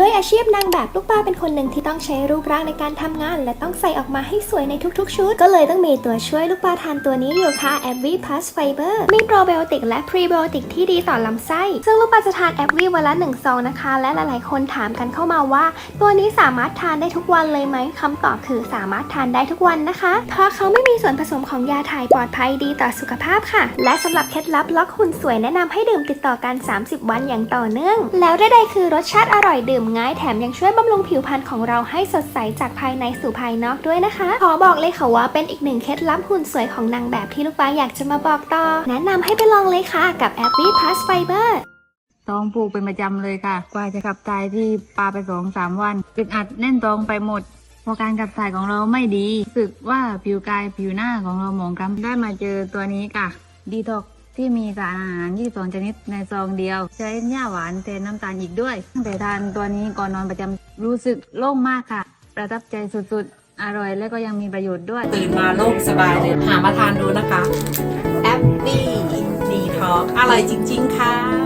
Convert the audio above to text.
ด้วยอาชีพนางแบบลูกป้าเป็นคนหนึ่งที่ต้องใช้รูปร่างในการทำงาน และต้องใส่ออกมาให้สวยในทุกๆ ชุด ก็เลยต้องมีตัวช่วยลูกป้าทานตัวนี้อยู่ค่ะ a b v i Plus Fiber มีโปรไบโอติกและพรีไบโอติกที่ดีต่อลำไส้ ซึ่งลูกป้าจะทาน a b v i วันละ1ซองนะคะ และหลายๆ คนถามกันเข้ามาว่า ตัวนี้สามารถทานได้ทุกวันเลยไหมคำตอบคือสามารถทานได้ทุกวันนะคะ เพราะเขาไม่มีส่วนผสมของยาถ่ายปลอดภัยดีต่อสุขภาพค่ะ และสำหรับเคล็ดลับล็อกหุ่นสวยแนะนำให้ดื่มติดต่อกัน 30 วันอย่างต่อเนื่อง แล้วใดๆคือรสชาติอร่อยดื่มง่ายแถมยังช่วยบำรุงผิวพรรณของเราให้สดใสจากภายในสู่ภายนอกด้วยนะคะ ขอบอกเลยค่ะว่าเป็นอีกหนึ่งเคล็ดลับหุ่นสวยของนางแบบที่ลูกป้าอยากจะมาบอกต่อ แนะนำให้ไปลองเลยค่ะ กับ a b b y Plus Fiber ท้องผูกเป็นประจำเลยค่ะ กว่าจะขับถ่ายที่ปาไปสองสามวันอึดอัดแน่นท้องไปหมดพอการขับถ่ายของเราไม่ดีรู้สึกว่าผิวกายผิวหน้าของเราหมองคล้ำได้มาเจอตัวนี้ค่ะดีท็อก ที่มีสารอาหาร 22 ชนิดในซองเดียว ใช้หญ้าหวานแทนน้ำตาลอีกด้วย ตั้งแต่ทานตัวนี้ก่อนนอนประจำรู้สึกโล่งมากค่ะ ประทับใจสุดๆ อร่อยและก็ยังมีประโยชน์ด้วย ตื่นมาโล่งสบายเลย หามาทานดูนะคะแอปปี้ดีท็อกอร่อยจริง ๆ ค่ะ